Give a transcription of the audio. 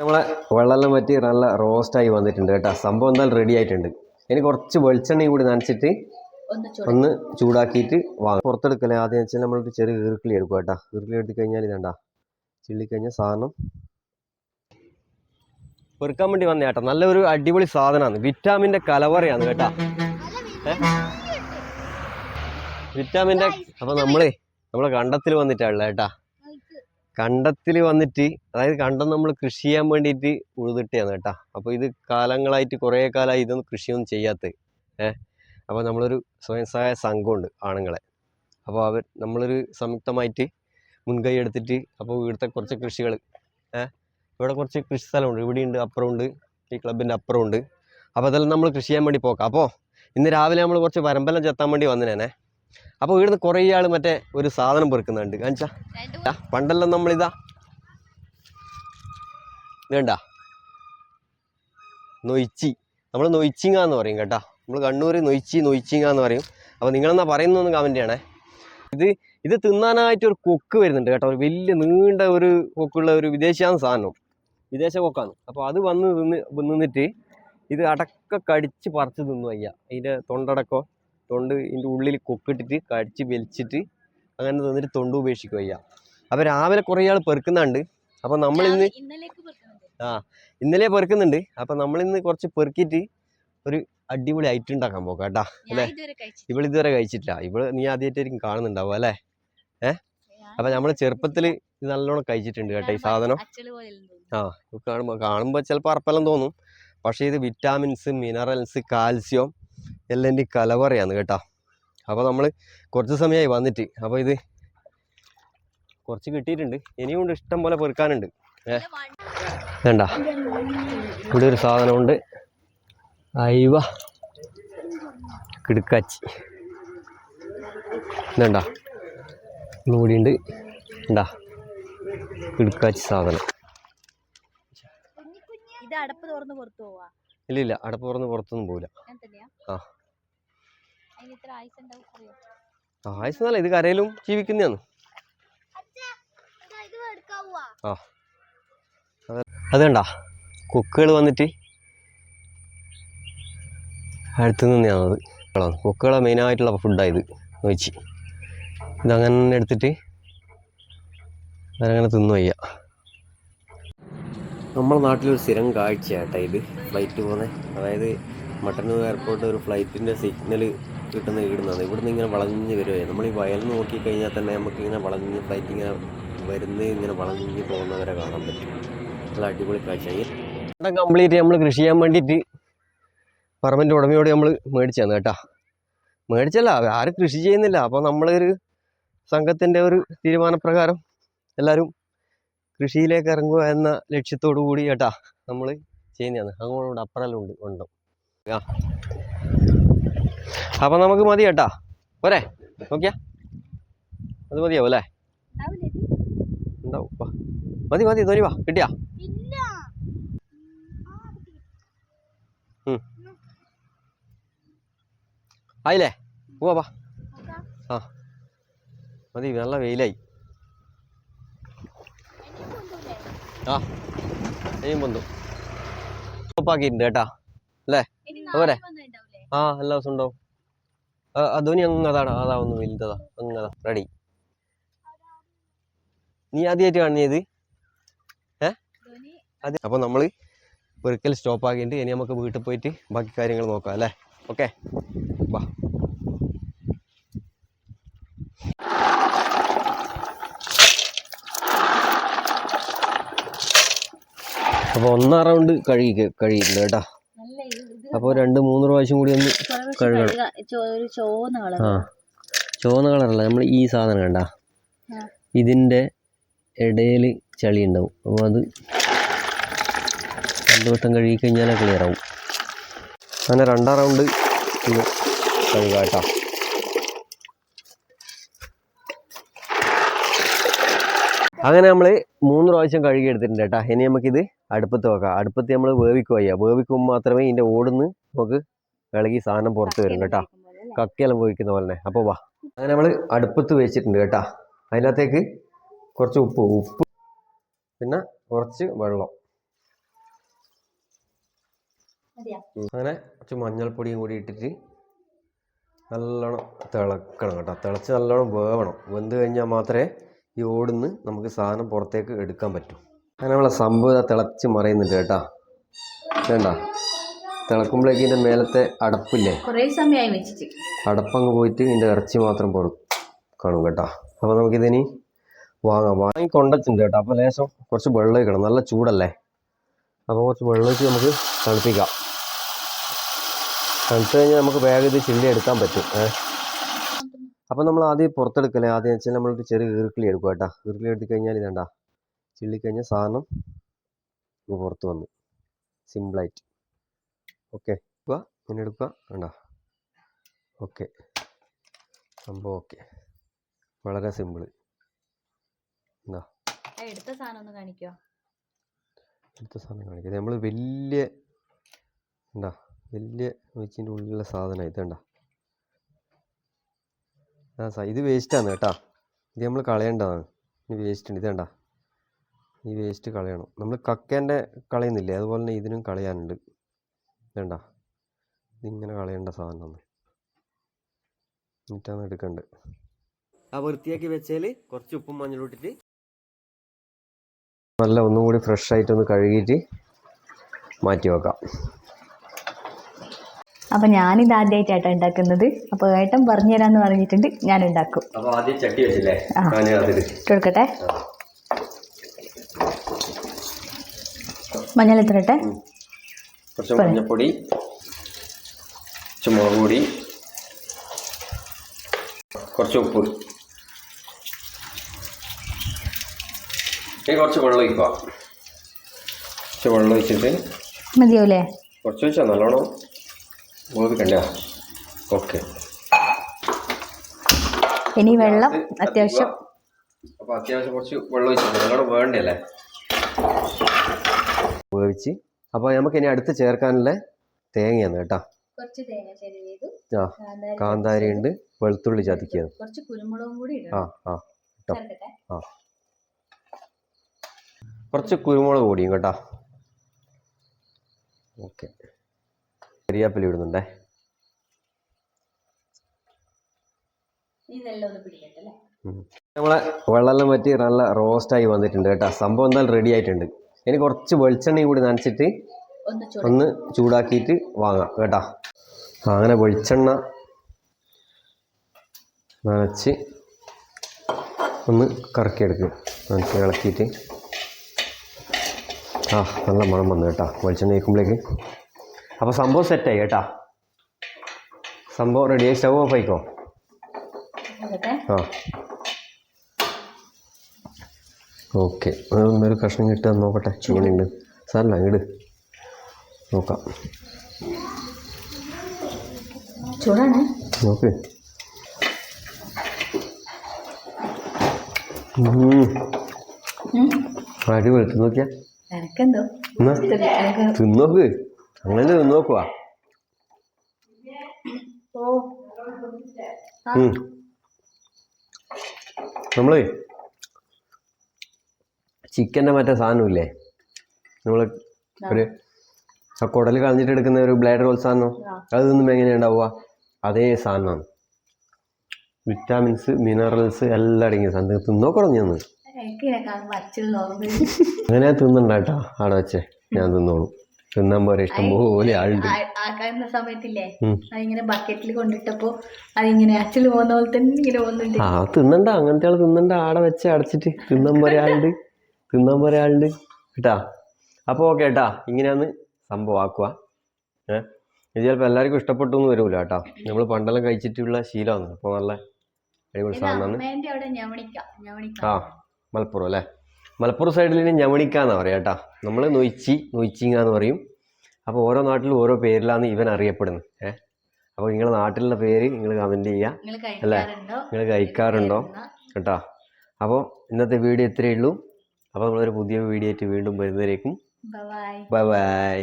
നമ്മളെ വെള്ളമെല്ലാം പറ്റി നല്ല റോസ്റ്റായി വന്നിട്ടുണ്ട് കേട്ടോ. സംഭവം എന്തായാലും റെഡി ആയിട്ടുണ്ട്. ഇനി കുറച്ച് വെളിച്ചെണ്ണയും കൂടി നനച്ചിട്ട് ഒന്ന് ചൂട് ഒന്ന് ചൂടാക്കിയിട്ട് വാങ്ങും. പുറത്തെടുക്കല്ലേ ആദ്യം വെച്ചാൽ നമ്മളൊരു ചെറിയ ഈർക്കിളി എടുക്കും കേട്ടോ. ഈർക്കിളി എടുത്തു കഴിഞ്ഞാൽ ഇതണ്ട. ചിള്ളിക്കഴിഞ്ഞാൽ സാധനം. പെറുക്കാൻ വേണ്ടി വന്ന കേട്ടോ. നല്ലൊരു അടിപൊളി സാധനമാണ്. വിറ്റാമിന്റെ കലവറയാണ് കേട്ടോ. വിറ്റാമിന്റെ അപ്പോൾ നമ്മളേ നമ്മളെ കണ്ടത്തിൽ വന്നിട്ടാണല്ലോ കേട്ടാ. കണ്ടത്തിൽ വന്നിട്ട് അതായത് കണ്ടം നമ്മൾ കൃഷി ചെയ്യാൻ വേണ്ടിയിട്ട് ഉഴുതിട്ടാണ് കേട്ടോ. അപ്പോൾ ഇത് കാലങ്ങളായിട്ട് കുറേ കാലമായി ഇതൊന്നും കൃഷിയൊന്നും ചെയ്യാത്തത്. ഏഹ് അപ്പോൾ നമ്മളൊരു സ്വയം സഹായ സംഘമുണ്ട് ആണുങ്ങളെ. അപ്പോൾ അവർ നമ്മളൊരു സംയുക്തമായിട്ട് മുൻകൈ എടുത്തിട്ട് അപ്പോൾ ഇവിടുത്തെ കുറച്ച് കൃഷികൾ ഏഹ് ഇവിടെ കുറച്ച് കൃഷി സ്ഥലമുണ്ട്. ഇവിടെയുണ്ട് അപ്പുറമുണ്ട് ഈ ക്ലബിന്റെ അപ്പുറമുണ്ട്. അപ്പോൾ അതെല്ലാം നമ്മൾ കൃഷി ചെയ്യാൻ വേണ്ടി പോക്കാം. അപ്പോൾ ഇന്ന് രാവിലെ നമ്മൾ കുറച്ച് വരമ്പെല്ലാം ചെത്താൻ വേണ്ടി വന്നേനെ അപ്പോൾ ഇവിടുന്ന് കുറേ ആൾ മറ്റേ ഒരു സാധനം പെറുക്കുന്നുണ്ട്. കാണിച്ചാ? പണ്ടെല്ലാം നമ്മളിതാ. വേണ്ട നൊയ്ച്ചി. നമ്മൾ നൊയ്ച്ചിങ്ങ എന്ന് പറയും കേട്ടോ. നമ്മൾ കണ്ണൂർ നൊയ്ച്ചി നൊയ്ച്ചിങ്ങ എന്ന് പറയും. അപ്പോൾ നിങ്ങളെന്നാ പറയുന്നതെന്ന് കമന്റ് ചെയ്യണേ. ഇത് ഇത് തിന്നാനായിട്ട് ഒരു കൊക്ക് വരുന്നുണ്ട് കേട്ടോ. ഒരു വലിയ നീണ്ട ഒരു കൊക്കുള്ള ഒരു വിദേശിയാണ് സാധനം. വിദേശ കൊക്കാണ്. അപ്പോൾ അത് വന്ന് നിന്ന് നിന്നിട്ട് ഇത് അടക്ക കടിച്ച് പറിച്ച് തിന്നു അയ്യ. അതിന്റെ തൊണ്ടടക്കോ? തൊണ്ട് ഇതിന്റെ ഉള്ളിൽ കൊക്കിട്ടിട്ട് കടിച്ച് വലിച്ചിട്ട് അങ്ങനെ തന്നിട്ട് തൊണ്ട് ഉപേക്ഷിക്കുക അയ്യ. അപ്പോൾ രാവിലെ കുറേ ആൾ പെറുക്കുന്നുണ്ട്. അപ്പോൾ നമ്മളിന്ന് ഇന്ന് ആ ഇന്നലെ പെറുക്കുന്നുണ്ട്. അപ്പോൾ നമ്മളിന്ന് കുറച്ച് പെറുക്കിയിട്ട് ഒരു അടിപൊളി ഐറ്റം ഉണ്ടാക്കാൻ പോകാം കേട്ടാ. അല്ലേ? ഇതുവരെ കഴിച്ചിട്ടില്ല. ഇവൾ നീ ആദ്യമായിട്ടായിരിക്കും കാണുന്നുണ്ടാവും അല്ലേ? അപ്പോൾ നമ്മൾ ചെറുപ്പത്തിൽ ഇത് നല്ലോണം കഴിച്ചിട്ടുണ്ട് കേട്ടോ ഈ സാധനം. ആ കാണുമ്പോ കാണുമ്പോൾ കാണുമ്പോൾ ചിലപ്പോൾ അറപ്പെല്ലാം തോന്നും. പക്ഷേ ഇത് വിറ്റാമിൻസ് മിനറൽസ് കാൽസ്യം എല്ലാം എന്റെ കലവറയാണ് കേട്ടോ. അപ്പോൾ നമ്മൾ കുറച്ച് സമയമായി വന്നിട്ട്. അപ്പോൾ ഇത് കുറച്ച് കിട്ടിയിട്ടുണ്ട്. ഇനിയും കൊണ്ട് ഇഷ്ടം പോലെ പെറുക്കാനുണ്ട്. ഏ? വേണ്ട. ഇവിടെ ഒരു സാധനമുണ്ട്. അയവ. കിടുക്കാച്ചി. ഇതണ്ട? ഉണ്ട്. ഉണ്ടാ കിടുക്കാച്ചി സാധനം. ഇല്ല ഇല്ല അടപ്പ് തുറന്ന് പുറത്തൊന്നും പോവില്ല. ആ. ആയുസ് എന്നല്ല ഇത് കരയിലും ജീവിക്കുന്നതാണ്. ആ. അത് വേണ്ട കണ്ട കൊക്കുകൾ വന്നിട്ട് അടുത്ത് നിന്നാണത് കൊക്കുകളെ മെയിനായിട്ടുള്ള ഫുഡായത് വെച്ച് ഇതങ്ങനെ എടുത്തിട്ട് അതങ്ങനെ തിന്നു വയ്യ. നമ്മുടെ നാട്ടിലൊരു സ്ഥിരം കാഴ്ചയാട്ടെ ഇത് ഫ്ലൈറ്റ് പോകുന്നത് അതായത് മട്ടന്നൂർ എയർപോർട്ട് ഒരു ഫ്ലൈറ്റിന്റെ സിഗ്നൽ കിട്ടുന്ന ഇടുന്നതാണ് ഇവിടുന്ന് ഇങ്ങനെ വളഞ്ഞ് വരുവേ. നമ്മൾ ഈ വയൽ നോക്കിക്കഴിഞ്ഞാൽ തന്നെ നമുക്ക് ഇങ്ങനെ വളഞ്ഞ് ഫ്ലൈറ്റ് ഇങ്ങനെ വരുന്ന ഇങ്ങനെ വളഞ്ഞ് പോകുന്നവരെ കാണാൻ പറ്റും. നല്ല അടിപൊളി കാഴ്ച ഈ കംപ്ലീറ്റ് നമ്മൾ കൃഷി ചെയ്യാൻ വേണ്ടിയിട്ട് പറമ്പിന്റെ ഉടമയോട് നമ്മൾ മേടിച്ചാണ് കേട്ടോ. മേടിച്ചല്ല ആരും കൃഷി ചെയ്യുന്നില്ല. അപ്പോൾ നമ്മളൊരു സംഘത്തിന്റെ ഒരു തീരുമാനപ്രകാരം എല്ലാവരും കൃഷിയിലേക്ക് ഇറങ്ങുക എന്ന ലക്ഷ്യത്തോടു കൂടി കേട്ടാ നമ്മൾ ചെയ്യുന്നതാണ്. അങ്ങോട്ട് അപ്പുറമെല്ലാം ഉണ്ട് ഉണ്ടോ ആ. അപ്പം നമുക്ക് മതി കേട്ടാ. പോരെ? നോക്കിയാ? അത് മതിയാവും അല്ലേ? ഉണ്ടാവും. മതി മതി ധോനി വാ. കിട്ടിയാ. ആയില്ലേ? പോവാ ആ. മതി നല്ല വെയിലായി. ആ. ഇനിയും പൊന്തു. ഉപ്പാക്കിയിട്ടുണ്ട് കേട്ടാ. അല്ലേ? പോരെ? ആ എല്ലാ ദിവസവും ഉണ്ടാവും അധോനി അങ്ങ് അതാണ് അതാ ഒന്ന് വലുതതാ അങ്ങതാ റെഡി നീ ആദ്യമായിട്ട് കാണിയത് ഏ? അത്. അപ്പോൾ നമ്മൾ ഒരിക്കൽ സ്റ്റോപ്പ് ആക്കിയിട്ട് ഇനി നമുക്ക് വീട്ടിൽ പോയിട്ട് ബാക്കി കാര്യങ്ങൾ നോക്കാം അല്ലേ? ഓക്കെ വാ. അപ്പോൾ ഒന്നാം റൗണ്ട് കഴുകി കഴിയില്ല കേട്ടോ. അപ്പോൾ രണ്ട് മൂന്ന് പ്രാവശ്യം കൂടി ഒന്ന് കഴുകണം. ഒരു ചുവന്ന കളർ ആ. ചുവന്ന കളറല്ല നമ്മൾ ഈ സാധനം കണ്ട. ഇതിന്റെ ഇടയിൽ ചളി ഉണ്ടാവും. അപ്പോൾ അത് രണ്ട് വട്ടം കഴുകി കഴിഞ്ഞാൽ ക്ലിയർ ആവും. അങ്ങനെ രണ്ടാം റൗണ്ട് ഇത് കഴുകാം കേട്ടോ. അങ്ങനെ നമ്മൾ മൂന്ന് പ്രാവശ്യം കഴുകി എടുത്തിട്ടുണ്ട് കേട്ടോ. ഇനി നമുക്കിത് അടുപ്പത്ത് വെക്കാം. അടുപ്പത്ത് നമ്മൾ വേവിക്കുക ചെയ്യുക വേവിക്കുമ്പോൾ മാത്രമേ ഇതിന്റെ ഓടുന്ന് നമുക്ക് ഇളകി സാധനം പുറത്ത് വരും കേട്ടോ. കക്കയെല്ലാം വേവിക്കുന്ന പോലെ തന്നെ അപ്പോൾ വാ. അങ്ങനെ നമ്മൾ അടുപ്പത്ത് വെച്ചിട്ടുണ്ട് കേട്ടോ. അതിനകത്തേക്ക് കുറച്ച് ഉപ്പ് ഉപ്പ് പിന്നെ കുറച്ച് വെള്ളം. അങ്ങനെ കുറച്ച് മഞ്ഞൾപ്പൊടിയും കൂടി ഇട്ടിട്ട് നല്ലോണം തിളക്കണം കേട്ടോ. തിളച്ച് നല്ലോണം വേവണം. വെന്ത് കഴിഞ്ഞാൽ മാത്രമേ ഈ ഓടുന്ന് നമുക്ക് സാധനം പുറത്തേക്ക് എടുക്കാൻ പറ്റൂ. അങ്ങനെ നമ്മളെ സംഭവം ഇതാ തിളച്ച് മറയുന്നുണ്ട് കേട്ടാ. വേണ്ട. തിളക്കുമ്പോഴേക്ക് ഇതിന്റെ മേലത്തെ അടപ്പില്ലേ? അടപ്പങ്ങ് പോയിട്ട് ഇതിന്റെ ഇറച്ചി മാത്രം പുറ കാണും കേട്ടോ. അപ്പോൾ നമുക്കിതിനി വാങ്ങാം. വാങ്ങി കൊണ്ടുവച്ചിട്ടുണ്ട് കേട്ടോ. അപ്പോൾ ലേശം കുറച്ച് വെള്ളം ഒഴിക്കണം. നല്ല ചൂടല്ലേ? അപ്പോൾ കുറച്ച് വെള്ളം ഒഴിച്ച് നമുക്ക് തണുപ്പിക്കാം. തണുത്ത് കഴിഞ്ഞാൽ നമുക്ക് വേഗം ഇത് ചില്ലി എടുക്കാൻ പറ്റും. ഏഹ് അപ്പോൾ നമ്മൾ ആദ്യം പുറത്തെടുക്കല്ലേ? ആദ്യം വെച്ചാൽ നമ്മളൊരു ചെറിയ ഈർക്കിളി എടുക്കുക കേട്ടോ. ഈർക്കിളി എടുത്തു കഴിഞ്ഞാൽ ഇതേണ്ട. ചില്ലി കഴിഞ്ഞാൽ സാധനം പുറത്ത് വന്നു. സിമ്പിളായിട്ട് ഓക്കെ എടുക്കുക ഇങ്ങനെ എടുക്കുക വേണ്ട ഓക്കെ സംഭവം ഓക്കെ വളരെ സിമ്പിൾ എന്താ എടുത്ത സാധനം ഒന്ന് കാണിക്കോ? എടുത്ത സാധനം കാണിക്കാം. നമ്മൾ വലിയ എന്താ വലിയ വെച്ചിന്റെ ഉള്ളിലുള്ള സാധനം ഇതണ്ട ആ സാ ഇത് വേസ്റ്റാണ് കേട്ടാ. ഇത് നമ്മൾ കളയേണ്ടതാണ്. ഇത് വേസ്റ്റ് ഉണ്ട്. ഇതണ്ട ഈ വേസ്റ്റ് കളയണം. നമ്മൾ കക്കേന്റെ കളയുന്നില്ലേ? അതുപോലെ തന്നെ ഇതിനും കളയാനുണ്ട്. വേണ്ട ഇതിങ്ങനെ കളയേണ്ട സാധനമാണ് എന്നിട്ടാണ് എടുക്കേണ്ടത് ആ വൃത്തിയാക്കി വെച്ചാൽ കുറച്ച് ഉപ്പും മഞ്ഞളും ഇട്ടിട്ട് നല്ല ഒന്നും കൂടി ഫ്രഷ് ആയിട്ടൊന്ന് കഴുകിയിട്ട് മാറ്റി വെക്കാം. അപ്പൊ ഞാനിത് ആദ്യമായിട്ടാട്ടോ ഉണ്ടാക്കുന്നത്. അപ്പൊ ഏട്ടൻ പറഞ്ഞുതരാന്ന് പറഞ്ഞിട്ടുണ്ട് ഞാൻ ഉണ്ടാക്കും അപ്പോൾ ആദ്യം ചട്ടി വെച്ചില്ലേ? ഇട്ട് കൊടുക്കട്ടെ? മഞ്ഞൾ കുറച്ച് മഞ്ഞപ്പൊടി കുറച്ച് മുളക് പൊടി കുറച്ച് ഉപ്പ്. ഇനി കുറച്ച് വെള്ളം ഒഴിക്കുക. കുറച്ച് വെള്ളം ഒഴിച്ചിട്ട് മതിയാവൂലേ? കുറച്ച് വെച്ചാൽ നല്ലോണം വേവിക്കണ്ട ഓക്കെ. ഇനി വെള്ളം അത്യാവശ്യം. അപ്പോൾ അത്യാവശ്യം കുറച്ച് വെള്ളം ഒഴിച്ചിട്ട് നല്ലോണം വേണ്ടല്ലേ? വേവിച്ച് അപ്പോൾ നമുക്ക് ഇനി അടുത്ത് ചേർക്കാനുള്ള തേങ്ങയാണ് കേട്ടോ. കുറച്ച് തേങ്ങ ആ കാന്താരി ഉണ്ട് വെളുത്തുള്ളി ചതിക്കുക കുറച്ച് കുരുമുളകും കൂടി ആ ആ കേട്ടോ ആ. കുറച്ച് കുരുമുളക് പൊടിയും കേട്ടോ. ഓക്കെ. കരിയാപ്പിലി ഇടുന്നുണ്ടേ. നമ്മളെ വെള്ളമെല്ലാം പറ്റി നല്ല റോസ്റ്റായി വന്നിട്ടുണ്ട് കേട്ടോ. സംഭവം എന്തായാലും റെഡി ആയിട്ടുണ്ട്. ഇനി കുറച്ച് വെളിച്ചെണ്ണയും കൂടി നനച്ചിട്ട് ഒന്ന് ചൂട് ഒന്ന് ചൂടാക്കിയിട്ട് വാങ്ങാം കേട്ടാ. അങ്ങനെ വെളിച്ചെണ്ണ നനച്ച് ഒന്ന് കറക്കിയെടുക്കും. നനച്ച് ഇളക്കിയിട്ട്. ആ നല്ല മണം വന്നു കേട്ടാ വെളിച്ചെണ്ണ വയ്ക്കുമ്പോഴേക്ക് അപ്പോൾ സംഭവം സെറ്റായി കേട്ടാ. സംഭവം റെഡിയായി സ്റ്റവ് ഓഫ് ആയിക്കോ? ആ. ഓക്കെ. ഒരു കഷ്ണം കിട്ടാൻ നോക്കട്ടെ. എങ്ങനെയുണ്ട്? സാറല്ല ഇട് നോക്കാം. ചൂടാണ്. നോക്ക്. അടിപൊളി. തിന്നോക്കിയാ തിന്നോക്ക് അങ്ങനെ തിന്നോക്കുവാ. നമ്മൾ ചിക്കന്റെ മറ്റേ സാധനമില്ലേ? നമ്മൾ ഒരു ആ കുടൽ കളഞ്ഞിട്ട് എടുക്കുന്ന ഒരു ബ്ലേഡ് റോൾ സാധനം. അതൊന്നും അത് നിന്നും ഉണ്ടാവുക? അതേ സാധനമാണ്. വിറ്റാമിൻസ് മിനറൽസ് എല്ലാം അടങ്ങിയ സാധനം. തിന്നോ കുറഞ്ഞു തന്നു അങ്ങനെ തിന്നണ്ടാട്ടോ അവിടെ വെച്ചേ. ഞാൻ തിന്നോളൂ. തിന്നാൻ പോലെ ഇഷ്ടം പോലെ ആളുണ്ട്. സമയത്തില്ലേ. അതിങ്ങനെ ബക്കറ്റിൽ കൊണ്ടിട്ടപ്പോ അതിങ്ങനെ അച്ഛൽ പോകുന്ന പോലെ തന്നെ ഇങ്ങനെ പോകുന്നുണ്ട്. ആ തിന്നണ്ട. അങ്ങനത്തെ ആൾ തിന്നണ്ട. ആടെ വെച്ച് അടച്ചിട്ട് തിന്നാൻ പോലെ ആളുണ്ട്. തിന്നാൻ പോലെ ആളുണ്ട്. കേട്ടാ? അപ്പോൾ ഓക്കെ കേട്ടാ. ഇങ്ങനെയാണ് സംഭവം ആക്കുക. ഏഹ് ഇത് ചിലപ്പോൾ എല്ലാവർക്കും ഇഷ്ടപ്പെട്ടു എന്ന് വരൂല കേട്ടാ. നമ്മൾ പണ്ടെല്ലാം കഴിച്ചിട്ടുള്ള ശീലമാണ്. അപ്പോൾ നല്ല അടിപൊളി സാധനമാണ്. ഞവണിക്ക. ആ മലപ്പുറം അല്ലേ? മലപ്പുറം സൈഡിൽ ഇനി ഞമണിക്കാന്ന് പറയാം കേട്ടാ. നമ്മൾ നൊയ്ച്ചി നൊയ്ച്ചിങ്ങ എന്ന് പറയും. അപ്പോൾ ഓരോ നാട്ടിലും ഓരോ പേരിലാണ് ഇവൻ അറിയപ്പെടുന്നത്. ഏഹ് അപ്പോൾ നിങ്ങളുടെ നാട്ടിലുള്ള പേര് നിങ്ങൾ കമന്റ് ചെയ്യുക. കഴിക്കാറുണ്ടോ? നിങ്ങൾ കഴിക്കാറുണ്ടോ? കേട്ടോ? അപ്പോൾ ഇന്നത്തെ വീഡിയോ ഇത്രയേ ഉള്ളൂ. അപ്പോൾ നമ്മളൊരു പുതിയ വീഡിയോ ആയിട്ട് വീണ്ടും വരുന്നവരേക്കും ബൈ ബൈ ബൈ